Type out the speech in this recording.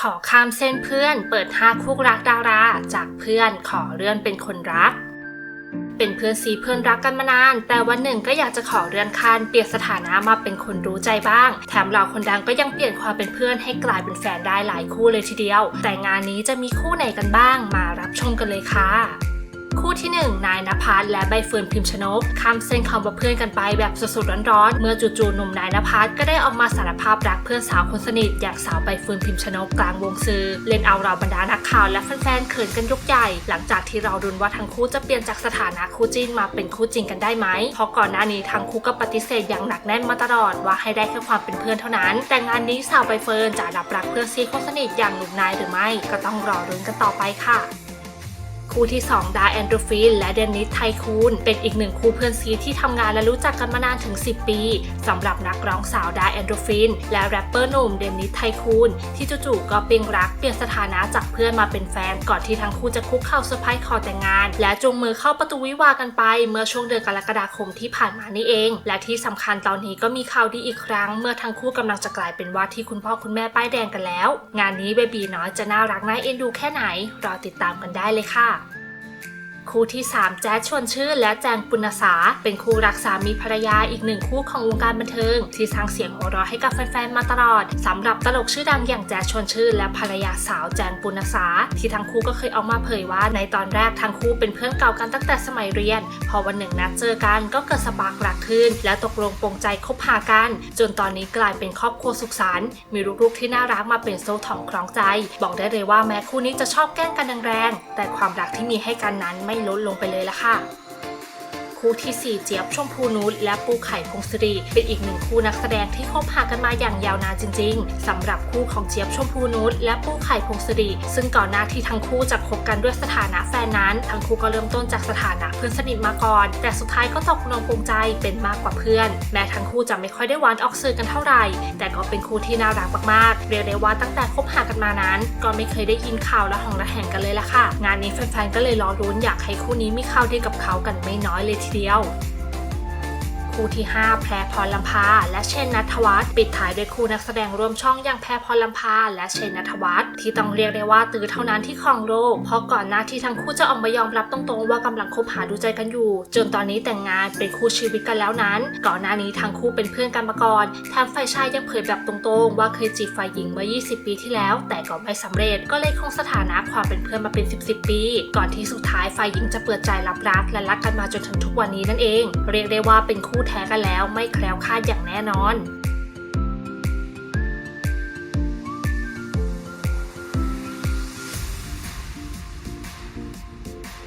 ขอข้ามเส้นเพื่อน เปิดห้าคู่รักดารา จากเพื่อนขอเลื่อนเป็นคนรัก เป็นเพื่อนซีเพื่อนรักกันมานาน แต่วันหนึ่งก็อยากจะขอเรือนคันเปลี่ยนสถานะมาเป็นคนรู้ใจบ้าง แถมเหล่าคนดังก็ยังเปลี่ยนความเป็นเพื่อนให้กลายเป็นแฟนได้หลายคู่เลยทีเดียว แต่งานนี้จะมีคู่ไหนกันบ้างมารับชมกันเลยค่ะ คู่ที่ 1 นายนภัสและใบเฟิร์นพิมชนกข้ามเส้นคำว่าเพื่อนกันไปแบบสดๆร้อนๆเมื่อจู่ๆหนุ่มนายนภัสก็ได้ออกมาสารภาพรักเพื่อนสาวคนสนิทอย่างสาวใบเฟิร์นพิมชนกกลางวงซื้อเล่นเอาเราบรรดานักข่าวและแฟนๆเขินกันยกใหญ่หลังจากที่เรารุนว่าทั้งคู่จะเปลี่ยนจากสถานะคู่จิ้นมาเป็นคู่จริงกันได้ไหมเพราะก่อนหน้านี้ทั้งคู่ก็ปฏิเสธอย่างหนักแน่นมาตลอดว่าให้ได้แค่ความเป็นเพื่อนเท่านั้น แต่งานนี้สาวใบเฟิร์นจะรับรักเพื่อนซีคนสนิทอย่างหนุ่มนายหรือไม่ ก็ต้องรอรุ้นกันต่อไปค่ะ คู่ที่ 2 ดาแอนโดรฟิน และเดนนิสไทคูนเป็นอีกหนึ่งคู่เพื่อนซีที่ทำงานและรู้จักกันมานานถึง 10 ปีสำหรับนักร้องสาวดาแอนโดรฟิน และแรปเปอร์หนุ่มเดนนิสไทคูนที่จู่ๆก็เปลี่ยนรักเปลี่ยนสถานะจากเพื่อนมาเป็นแฟนก่อนที่ทั้งคู่จะคุกเข่าเซอร์ไพรส์ขอแต่งงาน และจูงมือเข้าประตูวิวากันไป เมื่อช่วงเดือนกรกฎาคมที่ผ่านมานี่เอง และที่สำคัญตอนนี้ก็มีข่าวดีอีกครั้ง เมื่อทั้งคู่กำลังจะกลายเป็นว่าที่คุณพ่อคุณแม่ป้ายแดงกันแล้ว งานนี้เบบีน้อยจะน่ารักน่าเอ็นดูแค่ไหนรอติดตามกันได้เลยค่ะ คู่ที่ 3 แจ๊ดชวนชื่นและแจงปุณสา เป็นคู่รักสามีภรรยาอีกหนึ่งคู่ของวงการบันเทิง ที่สร้างเสียงหัวเราะให้กับแฟนๆมาตลอดสำหรับตลกชื่อดังอย่างแจ๊ดชวนชื่นและภรรยาสาวแจงปุณสา ที่ทั้งคู่ก็เคยออกมาเผยว่าในตอนแรกทั้งคู่เป็นเพื่อนเก่ากันตั้งแต่สมัยเรียน พอวันหนึ่งนัดเจอกันก็เกิดสปาร์กรักขึ้น และตกลงปรงใจคบหากัน จนตอนนี้กลายเป็นครอบครัวสุขสันต์มีลูกๆที่น่ารักมาเป็นโซ่ทองคล้องใจ บอกได้เลยว่าแม้คู่นี้จะชอบแกล้งกันแรงๆแต่ความรักที่มีให้กันนั้นไม่ลดลงไปเลยละค่ะ คู่ที่ 4 เจี๊ยบชมพูนุชและปูไข่พงศรีเป็นอีกหนึ่งคู่นักแสดงที่คบหากันมาอย่างยาวนานจริง ๆสำหรับคู่ของเจี๊ยบชมพูนุชและปูไข่พงศรีซึ่งก่อนหน้าที่ทั้งคู่จะคบกันด้วยสถานะแฟนนั้น ทั้งคู่ก็เริ่มต้นจากสถานะเพื่อนสนิทมาก่อน แต่สุดท้ายก็ตกลงปรงใจเป็นมากกว่าเพื่อน แม้ทั้งคู่จะไม่ค่อยได้หวานออกสื่อกันเท่าไหร่ แต่ก็เป็นคู่ที่น่ารักมากๆเรียกได้ว่าตั้งแต่คบหากันมานั้น ก็ไม่เคยได้ยินข่าวและหองระแหงกันเลยล่ะค่ะ งานนี้แฟนๆก็เลยรอรุ้นอยากให้คู่นี้มีข่าวดีกับเขากันไม่น้อยเลยทีเดียว คู่ที่ 5 แพรพรลำพา และเชนนัทวัฒน์ปิดท้ายด้วยคู่นักแสดงร่วมช่องอย่างแพรพรลำพา และเชนนัทวัฒน์ที่ต้องเรียกได้ว่าตือเท่านั้นที่ครองโลกเพราะก่อนหน้าที่ทั้งคู่จะออกมายอมรับตรงๆว่ากำลังคบหาดูใจกันอยู่ จนตอนนี้แต่งงานเป็นคู่ชีวิตกันแล้วนั้น ก่อนหน้านี้ทั้งคู่เป็นเพื่อนกันมาก่อนแถมฝ่ายชายยังเผยแบบตรงๆ ว่าเคยจีบฝ่ายหญิงเมื่อ 20 ปีที่แล้ว แต่ก็ไม่สำเร็จก็เลยคงสถานะความเป็นเพื่อนมาเป็น 10 10 ปี ก่อนที่สุดท้ายฝ่ายหญิงจะเปิดใจรับรักและรักกันมาจนถึงทุกวันนี้นั่นเอง เรียกได้ว่าเป็นคู่แท้กันแล้วไม่แคล้วคลาดอย่างแน่นอน